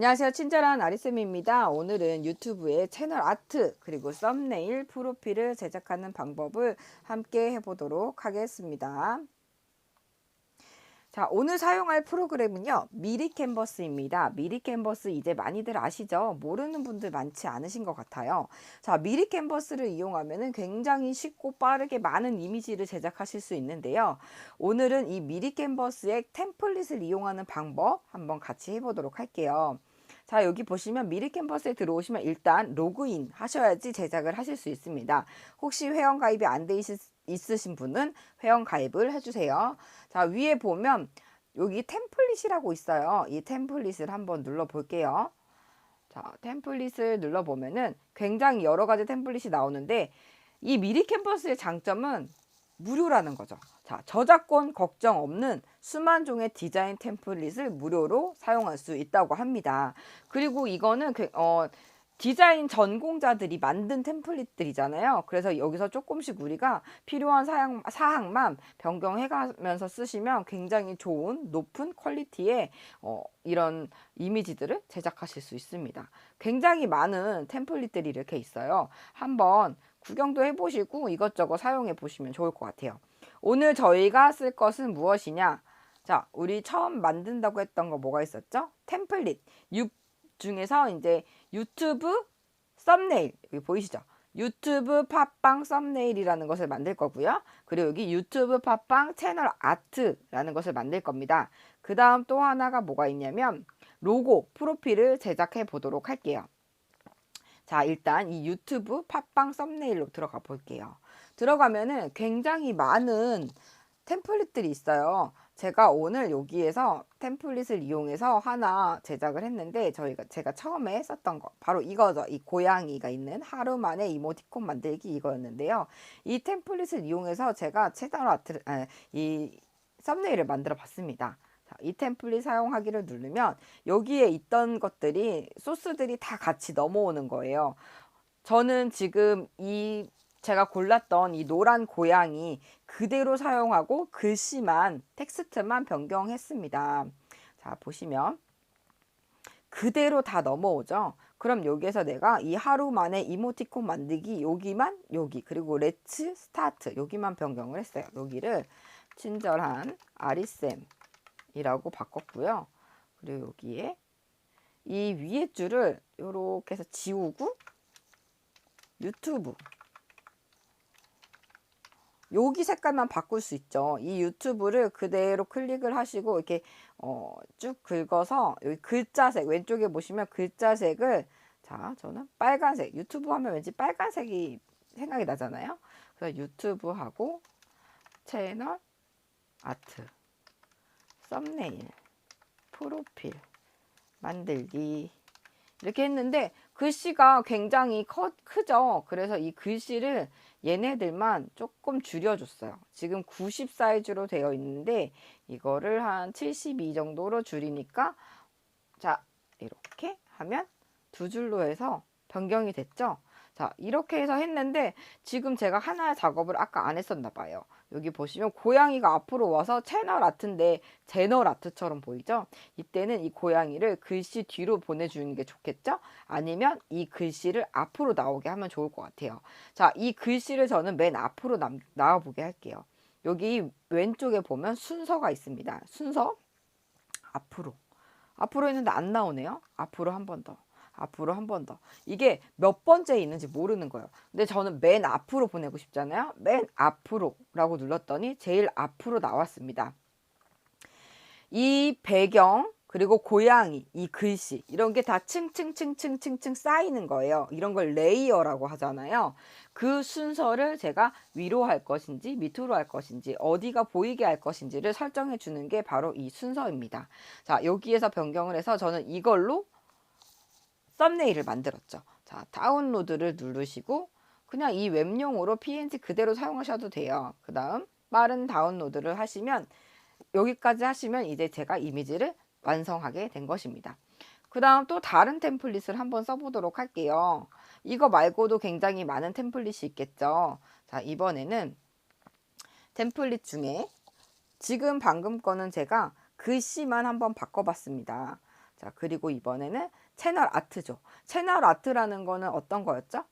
안녕하세요. 친절한 아리쌤입니다. 오늘은 유튜브에 채널 아트 그리고 썸네일 프로필을 제작하는 방법을 함께 해보도록 하겠습니다. 자, 오늘 사용할 프로그램은요. 미리 캔버스입니다. 미리 캔버스 이제 많이들 아시죠? 모르는 분들 많지 않으신 것 같아요. 자, 미리 캔버스를 이용하면 굉장히 쉽고 빠르게 많은 이미지를 제작하실 수 있는데요. 오늘은 이 미리 캔버스의 템플릿을 이용하는 방법 한번 같이 해보도록 할게요. 자 여기 보시면 미리 캠퍼스에 들어오시면 일단 로그인 하셔야지 제작을 하실 수 있습니다. 혹시 회원 가입이 안 돼 있으신 분은 회원 가입을 해주세요. 자 위에 보면 여기 템플릿이라고 있어요. 이 템플릿을 한번 눌러 볼게요. 자 템플릿을 눌러 보면은 굉장히 여러 가지 템플릿이 나오는데 이 미리 캠퍼스의 장점은 무료라는 거죠. 자, 저작권 걱정 없는 수만 종의 디자인 템플릿을 무료로 사용할 수 있다고 합니다. 그리고 이거는 그, 어, 디자인 전공자들이 만든 템플릿들이잖아요. 그래서 여기서 조금씩 우리가 필요한 사양, 사항만 변경해가면서 쓰시면 굉장히 좋은 높은 퀄리티의 어, 이런 이미지들을 제작하실 수 있습니다. 굉장히 많은 템플릿들이 이렇게 있어요. 한번 구경도 해보시고 이것저것 사용해 보시면 좋을 것 같아요. 오늘 저희가 쓸 것은 무엇이냐? 자, 우리 처음 만든다고 했던 거 뭐가 있었죠? 템플릿. 6 중에서 이제 유튜브 썸네일. 여기 보이시죠? 유튜브 팟빵 썸네일이라는 것을 만들 거고요. 그리고 여기 유튜브 팟빵 채널 아트라는 것을 만들 겁니다. 그 다음 또 하나가 뭐가 있냐면 로고, 프로필을 제작해 보도록 할게요. 자, 일단 이 유튜브 팟빵 썸네일로 들어가 볼게요. 들어가면은 굉장히 많은 템플릿들이 있어요. 제가 오늘 여기에서 템플릿을 이용해서 하나 제작을 했는데 저희가 제가 처음에 썼던 거 바로 이거죠. 이 고양이가 있는 하루 만에 이모티콘 만들기 이거였는데요. 이 템플릿을 이용해서 제가 채널 아트 아, 이 썸네일을 만들어 봤습니다. 자, 이 템플릿 사용하기를 누르면 여기에 있던 것들이 소스들이 다 같이 넘어오는 거예요. 저는 지금 이 제가 골랐던 이 노란 고양이 그대로 사용하고 글씨만 텍스트만 변경했습니다. 자 보시면 그대로 다 넘어오죠. 그럼 여기에서 내가 이 하루 만에 이모티콘 만들기 여기만 여기 그리고 렛츠 스타트 여기만 변경을 했어요. 여기를 친절한 아리쌤이라고 바꿨고요. 그리고 여기에 이 위에 줄을 이렇게 해서 지우고 유튜브 여기 색깔만 바꿀 수 있죠. 이 유튜브를 그대로 클릭을 하시고 이렇게 어, 쭉 긁어서 여기 글자색 왼쪽에 보시면 글자색을 자 저는 빨간색 유튜브 하면 왠지 빨간색이 생각이 나잖아요. 그래서 유튜브 하고 채널 아트 썸네일 프로필 만들기 이렇게 했는데 글씨가 굉장히 커, 크죠. 그래서 이 글씨를 얘네들만 조금 줄여줬어요. 지금 90 사이즈로 되어 있는데 이거를 한 72 정도로 줄이니까 자 이렇게 하면 두 줄로 해서 변경이 됐죠. 자 이렇게 해서 했는데 지금 제가 하나의 작업을 아까 안 했었나 봐요. 여기 보시면 고양이가 앞으로 와서 채널 아트인데 제널 아트처럼 보이죠? 이때는 이 고양이를 글씨 뒤로 보내주는 게 좋겠죠? 아니면 이 글씨를 앞으로 나오게 하면 좋을 것 같아요. 자, 이 글씨를 저는 맨 앞으로 남, 나와보게 할게요. 여기 왼쪽에 보면 순서가 있습니다. 순서 앞으로 앞으로 했는데 안 나오네요. 앞으로 한 번 더. 앞으로 한 번 더. 이게 몇 번째 있는지 모르는 거예요. 근데 저는 맨 앞으로 보내고 싶잖아요. 맨 앞으로라고 눌렀더니 제일 앞으로 나왔습니다. 이 배경 그리고 고양이, 이 글씨 이런 게 다 층층층층층층 쌓이는 거예요. 이런 걸 레이어라고 하잖아요. 그 순서를 제가 위로 할 것인지 밑으로 할 것인지 어디가 보이게 할 것인지를 설정해 주는 게 바로 이 순서입니다. 자, 여기에서 변경을 해서 저는 이걸로 썸네일을 만들었죠. 자, 다운로드를 누르시고 그냥 이 웹용으로 PNG 그대로 사용하셔도 돼요. 그 다음 빠른 다운로드를 하시면 여기까지 하시면 이제 제가 이미지를 완성하게 된 것입니다. 그 다음 또 다른 템플릿을 한번 써보도록 할게요. 이거 말고도 굉장히 많은 템플릿이 있겠죠. 자, 이번에는 템플릿 중에 지금 방금 거는 제가 글씨만 한번 바꿔봤습니다. 자, 그리고 이번에는 채널 아트죠. 채널 아트라는 거는 어떤 거였죠?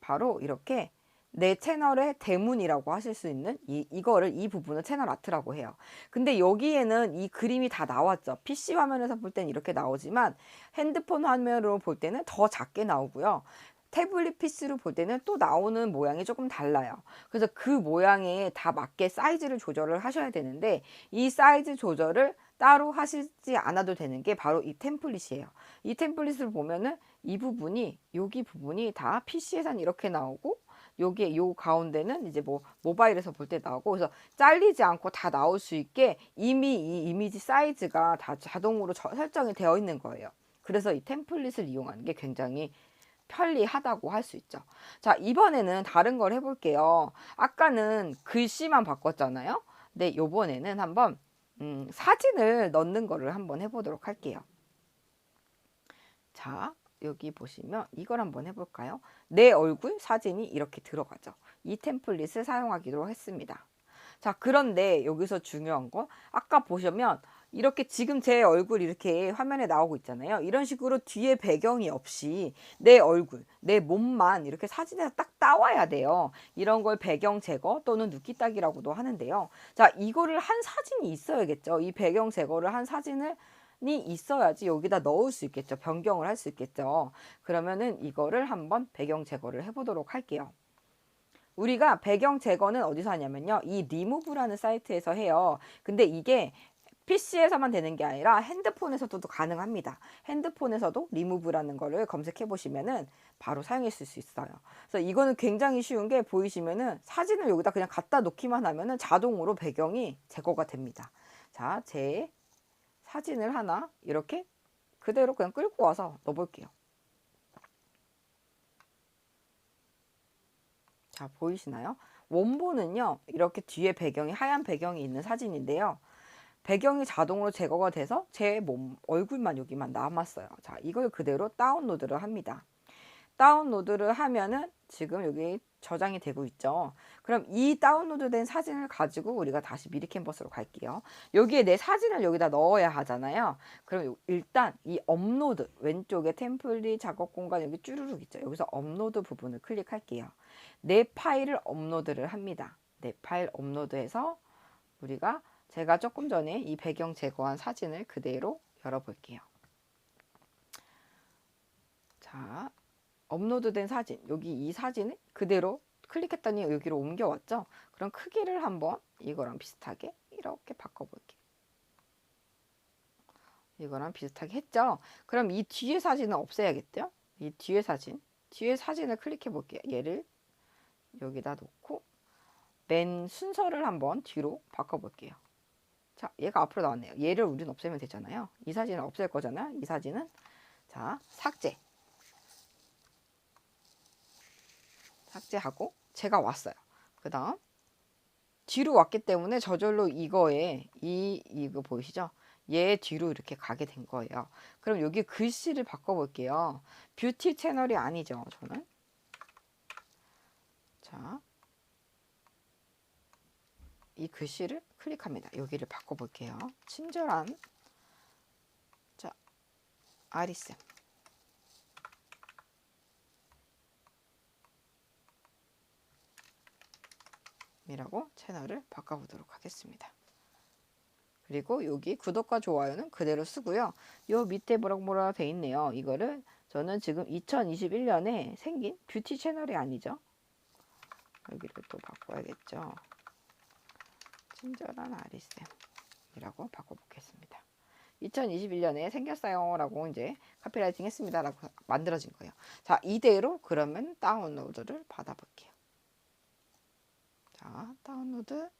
바로 이렇게 내 채널의 대문이라고 하실 수 있는 이, 이거를 이 부분을 채널 아트라고 해요. 근데 여기에는 이 그림이 다 나왔죠. PC 화면에서 볼 때는 이렇게 나오지만 핸드폰 화면으로 볼 때는 더 작게 나오고요. 태블릿 PC로 볼 때는 또 나오는 모양이 조금 달라요. 그래서 그 모양에 다 맞게 사이즈를 조절을 하셔야 되는데 이 사이즈 조절을 따로 하시지 않아도 되는 게 바로 이 템플릿이에요. 이 템플릿을 보면은 이 부분이 여기 부분이 다 PC에선 이렇게 나오고 여기에 요 가운데는 이제 뭐 모바일에서 볼 때 나오고 그래서 잘리지 않고 다 나올 수 있게 이미 이 이미지 사이즈가 다 자동으로 저, 설정이 되어 있는 거예요. 그래서 이 템플릿을 이용하는 게 굉장히 편리하다고 할 수 있죠. 자, 이번에는 다른 걸 해볼게요. 아까는 글씨만 바꿨잖아요. 근데 요번에는 한번 음, 사진을 넣는 거를 한번 해보도록 할게요. 자, 여기 보시면 이걸 한번 해볼까요? 내 얼굴 사진이 이렇게 들어가죠. 이 템플릿을 사용하기로 했습니다. 자, 그런데 여기서 중요한 거 아까 보시면 이렇게 지금 제 얼굴 이렇게 화면에 나오고 있잖아요. 이런 식으로 뒤에 배경이 없이 내 얼굴, 내 몸만 이렇게 사진에서 딱 따와야 돼요. 이런 걸 배경 제거 또는 눕기 따기라고도 하는데요. 자, 이거를 한 사진이 있어야겠죠. 이 배경 제거를 한 사진을 이 있어야지 여기다 넣을 수 있겠죠. 변경을 할 수 있겠죠. 그러면은 이거를 한번 배경 제거를 해보도록 할게요. 우리가 배경 제거는 어디서 하냐면요. 이 리무브라는 사이트에서 해요. 근데 이게 PC에서만 되는 게 아니라 핸드폰에서도 가능합니다. 핸드폰에서도 리무브라는 거를 검색해 보시면은 바로 사용했을 수 있어요. 그래서 이거는 굉장히 쉬운 게 보이시면은 사진을 여기다 그냥 갖다 놓기만 하면은 자동으로 배경이 제거가 됩니다. 자, 제 사진을 하나 이렇게 그대로 그냥 끌고 와서 넣어볼게요. 자, 보이시나요? 원본은요, 이렇게 뒤에 배경이 하얀 배경이 있는 사진인데요. 배경이 자동으로 제거가 돼서 제 몸, 얼굴만 여기만 남았어요. 자, 이걸 그대로 다운로드를 합니다. 다운로드를 하면은 지금 여기 저장이 되고 있죠. 그럼 이 다운로드된 사진을 가지고 우리가 다시 미리 캔버스로 갈게요. 여기에 내 사진을 여기다 넣어야 하잖아요. 그럼 일단 이 업로드 왼쪽에 템플릿 작업 공간 여기 쭈루룩 있죠. 여기서 업로드 부분을 클릭할게요. 내 파일을 업로드를 합니다. 내 파일 업로드해서 우리가 제가 조금 전에 이 배경 제거한 사진을 그대로 열어볼게요. 자, 업로드된 사진, 여기 이 사진을 그대로 클릭했더니 여기로 옮겨왔죠? 그럼 크기를 한번 이거랑 비슷하게 이렇게 바꿔볼게요. 이거랑 비슷하게 했죠? 그럼 이 뒤에 사진은 없애야겠죠? 이 뒤에 사진, 뒤에 사진을 클릭해 볼게요. 얘를 여기다 놓고 맨 순서를 한번 뒤로 바꿔볼게요. 자, 얘가 앞으로 나왔네요. 얘를 우리는 없애면 되잖아요. 이 사진은 없앨 거잖아요. 이 사진은 자, 삭제. 삭제하고 제가 왔어요. 그 다음 뒤로 왔기 때문에 저절로 이거에 이 이거 보이시죠? 얘 뒤로 이렇게 가게 된 거예요. 그럼 여기 글씨를 바꿔 볼게요. 뷰티 채널이 아니죠, 저는. 자, 이 글씨를 클릭합니다. 여기를 바꿔볼게요. 친절한 자 아리쌤 이라고 채널을 바꿔보도록 하겠습니다. 그리고 여기 구독과 좋아요는 그대로 쓰고요. 요 밑에 뭐라고 뭐라 돼 있네요. 이거를 저는 지금 2021년에 생긴 뷰티 채널이 아니죠. 여기를 또 바꿔야겠죠. 친절한 아리쌤이라고 바꿔보겠습니다. 2021년에 생겼어요 라고 이제 카피라이팅 했습니다 라고 만들어진 거예요. 자 이대로 그러면 다운로드를 받아볼게요. 자, 다운로드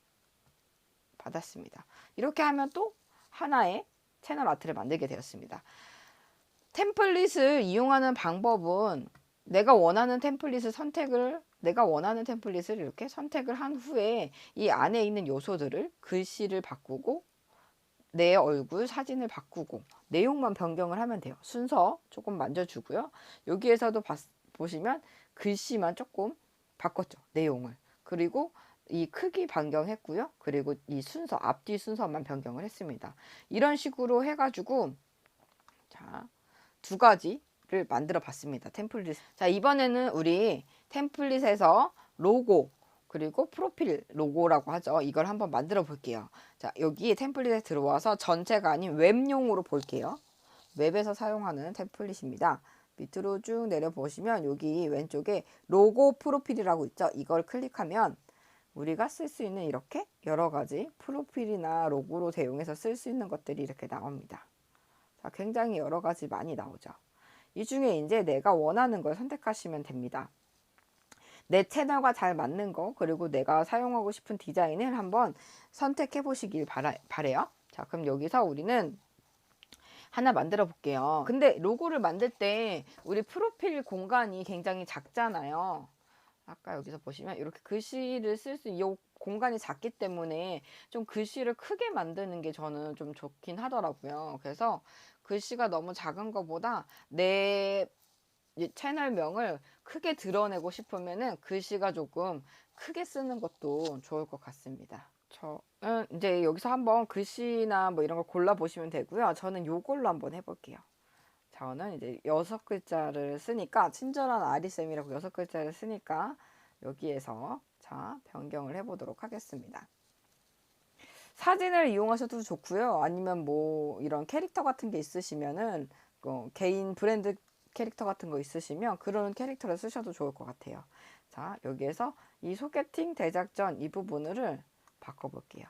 받았습니다. 이렇게 하면 또 하나의 채널 아트를 만들게 되었습니다. 템플릿을 이용하는 방법은 내가 원하는 템플릿을 선택을 내가 원하는 템플릿을 이렇게 선택을 한 후에 이 안에 있는 요소들을 글씨를 바꾸고 내 얼굴 사진을 바꾸고 내용만 변경을 하면 돼요. 순서 조금 만져주고요. 여기에서도 봐, 보시면 글씨만 조금 바꿨죠. 내용을. 그리고 이 크기 변경했고요. 그리고 이 순서 앞뒤 순서만 변경을 했습니다. 이런 식으로 해가지고 자, 두 가지를 만들어 봤습니다. 템플릿. 자, 이번에는 우리 템플릿에서 로고 그리고 프로필 로고라고 하죠. 이걸 한번 만들어 볼게요. 자, 여기 템플릿에 들어와서 전체가 아닌 웹용으로 볼게요. 웹에서 사용하는 템플릿입니다. 밑으로 쭉 내려보시면 여기 왼쪽에 로고 프로필이라고 있죠. 이걸 클릭하면 우리가 쓸 수 있는 이렇게 여러 가지 프로필이나 로고로 대용해서 쓸 수 있는 것들이 이렇게 나옵니다. 자, 굉장히 여러 가지 많이 나오죠. 이 중에 이제 내가 원하는 걸 선택하시면 됩니다. 내 채널과 잘 맞는 거 그리고 내가 사용하고 싶은 디자인을 한번 선택해 보시길 바라, 바래요. 자, 그럼 여기서 우리는 하나 만들어 볼게요. 근데 로고를 만들 때 우리 프로필 공간이 굉장히 작잖아요. 아까 여기서 보시면 이렇게 글씨를 쓸 수, 이 공간이 작기 때문에 좀 글씨를 크게 만드는 게 저는 좀 좋긴 하더라고요. 그래서 글씨가 너무 작은 것보다 내 채널명을 크게 드러내고 싶으면은 글씨가 조금 크게 쓰는 것도 좋을 것 같습니다. 저는 이제 여기서 한번 글씨나 뭐 이런 걸 골라 보시면 되고요. 저는 요걸로 한번 해볼게요. 저는 이제 여섯 글자를 쓰니까 친절한 아리쌤이라고 여섯 글자를 쓰니까 여기에서 자 변경을 해보도록 하겠습니다. 사진을 이용하셔도 좋고요. 아니면 뭐 이런 캐릭터 같은 게 있으시면은 어, 개인 브랜드 캐릭터 같은 거 있으시면 그런 캐릭터를 쓰셔도 좋을 것 같아요. 자 여기에서 이 소개팅 대작전 이 부분을 바꿔볼게요.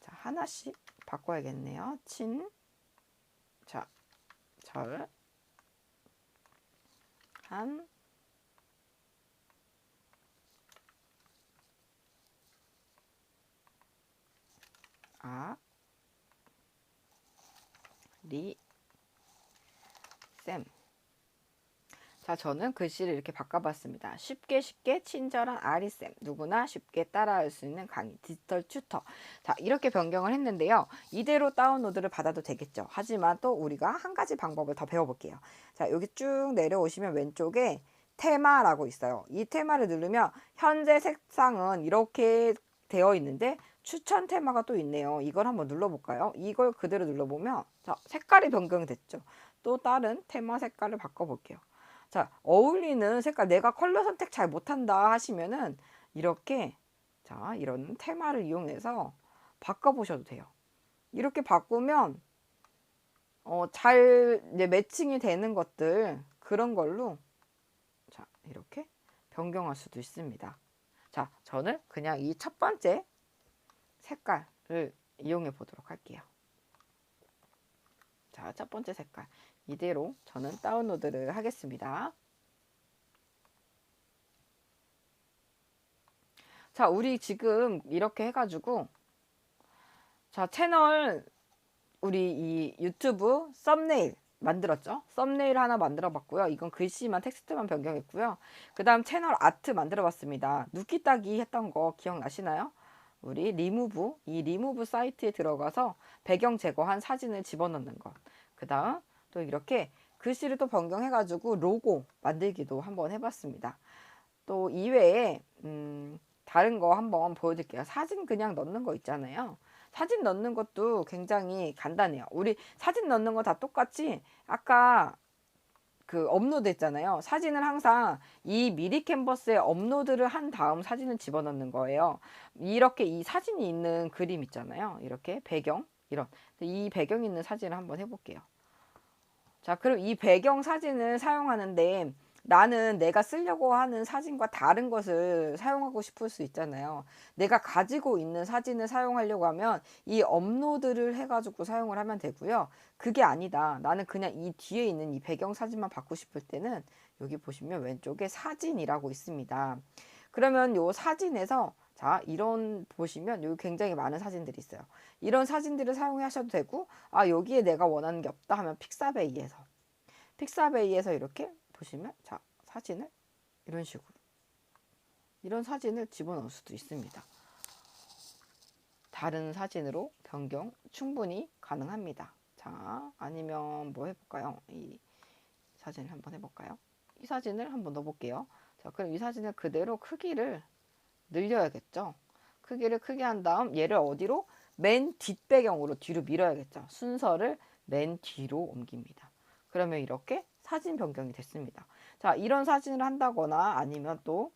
자, 하나씩 바꿔야겠네요. 친, 자, 절, 한, 아, 리, 쌤. 자, 저는 글씨를 이렇게 바꿔봤습니다. 쉽게 쉽게 친절한 아리쌤. 누구나 쉽게 따라할 수 있는 강의 디지털 튜터. 자, 이렇게 변경을 했는데요. 이대로 다운로드를 받아도 되겠죠. 하지만 또 우리가 한 가지 방법을 더 배워볼게요. 자, 여기 쭉 내려오시면 왼쪽에 테마라고 있어요. 이 테마를 누르면 현재 색상은 이렇게 되어 있는데 추천 테마가 또 있네요. 이걸 한번 눌러볼까요? 이걸 그대로 눌러보면 자, 색깔이 변경됐죠. 또 다른 테마 색깔을 바꿔볼게요. 자, 어울리는 색깔 내가 컬러 선택 잘 못한다 하시면은 이렇게 자, 이런 테마를 이용해서 바꿔보셔도 돼요. 이렇게 바꾸면 어, 잘 매칭이 되는 것들 그런 걸로 자, 이렇게 변경할 수도 있습니다. 자, 저는 그냥 이 첫 번째 색깔을 이용해 보도록 할게요. 자, 첫 번째 색깔. 이대로 저는 다운로드를 하겠습니다. 자, 우리 지금 이렇게 해가지고 자, 채널 우리 이 유튜브 썸네일 만들었죠. 썸네일 하나 만들어 봤고요. 이건 글씨만 텍스트만 변경했고요. 그 다음 채널 아트 만들어 봤습니다. 눕기 따기 했던 거 기억나시나요? 우리 리무브, 이 리무브 사이트에 들어가서 배경 제거한 사진을 집어넣는 것. 그 다음 또 이렇게 글씨를 또 변경해가지고 로고 만들기도 한번 해봤습니다. 또 이외에 음, 다른 거 한번 보여드릴게요. 사진 그냥 넣는 거 있잖아요. 사진 넣는 것도 굉장히 간단해요. 우리 사진 넣는 거 다 똑같이 아까 그 업로드 했잖아요. 사진을 항상 이 미리 캔버스에 업로드를 한 다음 사진을 집어넣는 거예요. 이렇게 이 사진이 있는 그림 있잖아요. 이렇게 배경 이런 이 배경 있는 사진을 한번 해볼게요. 자, 그럼 이 배경 사진을 사용하는데 나는 내가 쓰려고 하는 사진과 다른 것을 사용하고 싶을 수 있잖아요. 내가 가지고 있는 사진을 사용하려고 하면 이 업로드를 해가지고 사용을 하면 되고요. 그게 아니다. 나는 그냥 이 뒤에 있는 이 배경 사진만 받고 싶을 때는 여기 보시면 왼쪽에 사진이라고 있습니다. 그러면 요 사진에서 자, 이런 보시면 여기 굉장히 많은 사진들이 있어요. 이런 사진들을 사용하셔도 되고, 아, 여기에 내가 원하는 게 없다 하면 픽사베이에서. 픽사베이에서 이렇게 보시면, 자, 사진을 이런 식으로. 이런 사진을 집어넣을 수도 있습니다. 다른 사진으로 변경 충분히 가능합니다. 자, 아니면 뭐 해볼까요? 이 사진을 한번 해볼까요? 이 사진을 한번 넣어볼게요. 자, 그럼 이 사진을 그대로 크기를 늘려야겠죠. 크기를 크게 한 다음 얘를 어디로? 맨 뒷배경으로 뒤로 밀어야겠죠. 순서를 맨 뒤로 옮깁니다. 그러면 이렇게 사진 변경이 됐습니다. 자, 이런 사진을 한다거나 아니면 또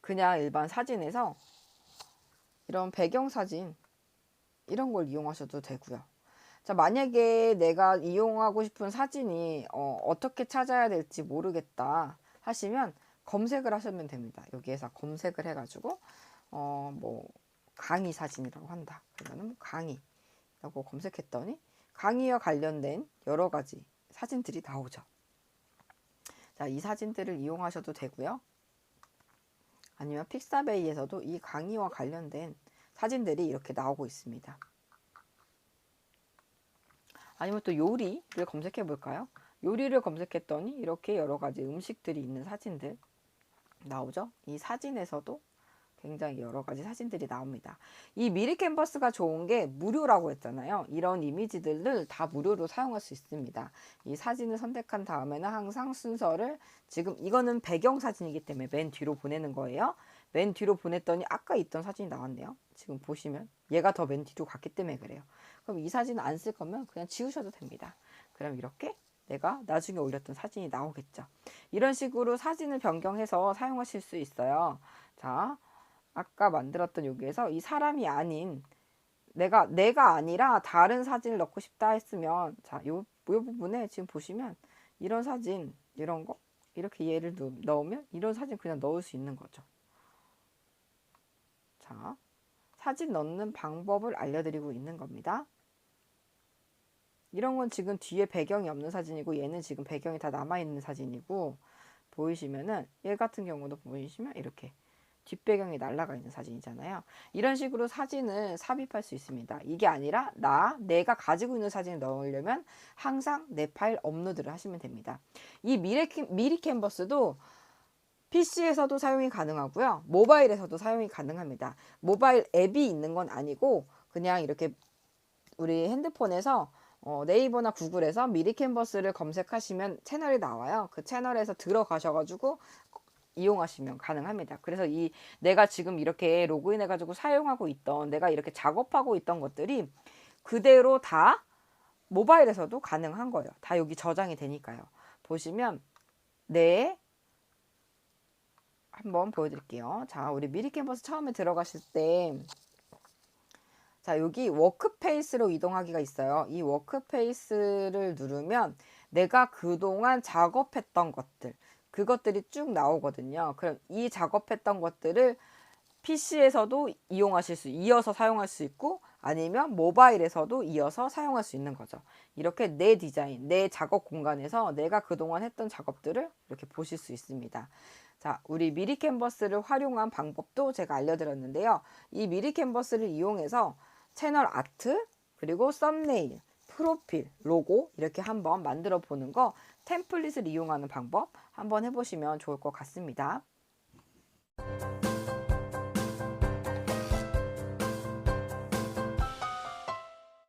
그냥 일반 사진에서 이런 배경 사진 이런 걸 이용하셔도 되고요. 자, 만약에 내가 이용하고 싶은 사진이 어, 어떻게 찾아야 될지 모르겠다 하시면 검색을 하시면 됩니다. 여기에서 검색을 해가지고 어, 뭐 강의 사진이라고 한다. 그러면 뭐 강의라고 검색했더니 강의와 관련된 여러 가지 사진들이 나오죠. 자, 이 사진들을 이용하셔도 되고요. 아니면 픽사베이에서도 이 강의와 관련된 사진들이 이렇게 나오고 있습니다. 아니면 또 요리를 검색해 볼까요? 요리를 검색했더니 이렇게 여러 가지 음식들이 있는 사진들 나오죠? 이 사진에서도 굉장히 여러 가지 사진들이 나옵니다. 이 미리 캔버스가 좋은 게 무료라고 했잖아요. 이런 이미지들을 다 무료로 사용할 수 있습니다. 이 사진을 선택한 다음에는 항상 순서를 지금 이거는 배경 사진이기 때문에 맨 뒤로 보내는 거예요. 맨 뒤로 보냈더니 아까 있던 사진이 나왔네요. 지금 보시면 얘가 더 맨 뒤로 갔기 때문에 그래요. 그럼 이 사진 안 쓸 거면 그냥 지우셔도 됩니다. 그럼 이렇게 내가 나중에 올렸던 사진이 나오겠죠. 이런 식으로 사진을 변경해서 사용하실 수 있어요. 자, 아까 만들었던 여기에서 이 사람이 아닌 내가 내가 아니라 다른 사진을 넣고 싶다 했으면 자, 요, 요 부분에 지금 보시면 이런 사진 이런 거 이렇게 얘를 넣으면 이런 사진 그냥 넣을 수 있는 거죠. 자, 사진 넣는 방법을 알려드리고 있는 겁니다. 이런 건 지금 뒤에 배경이 없는 사진이고 얘는 지금 배경이 다 남아있는 사진이고 보이시면은 얘 같은 경우도 보이시면 이렇게 뒷배경이 날라가 있는 사진이잖아요. 이런 식으로 사진을 삽입할 수 있습니다. 이게 아니라 나 내가 가지고 있는 사진을 넣으려면 항상 내 파일 업로드를 하시면 됩니다. 이 미리, 미리 캔버스도 PC에서도 사용이 가능하고요. 모바일에서도 사용이 가능합니다. 모바일 앱이 있는 건 아니고 그냥 이렇게 우리 핸드폰에서 어, 네이버나 구글에서 미리 캔버스를 검색하시면 채널이 나와요. 그 채널에서 들어가셔가지고 이용하시면 가능합니다. 그래서 이 내가 지금 이렇게 로그인 해가지고 사용하고 있던 내가 이렇게 작업하고 있던 것들이 그대로 다 모바일에서도 가능한 거예요. 다 여기 저장이 되니까요. 보시면 네 한번 보여드릴게요. 자, 우리 미리 캔버스 처음에 들어가실 때 자, 여기 워크페이스로 이동하기가 있어요. 이 워크페이스를 누르면 내가 그동안 작업했던 것들, 그것들이 쭉 나오거든요. 그럼 이 작업했던 것들을 PC에서도 이용하실 수, 이어서 사용할 수 있고 아니면 모바일에서도 이어서 사용할 수 있는 거죠. 이렇게 내 디자인, 내 작업 공간에서 내가 그동안 했던 작업들을 이렇게 보실 수 있습니다. 자, 우리 미리 캔버스를 활용한 방법도 제가 알려드렸는데요. 이 미리 캔버스를 이용해서 채널 아트, 그리고 썸네일, 프로필, 로고 이렇게 한번 만들어 보는 거 템플릿을 이용하는 방법 한번 해보시면 좋을 것 같습니다.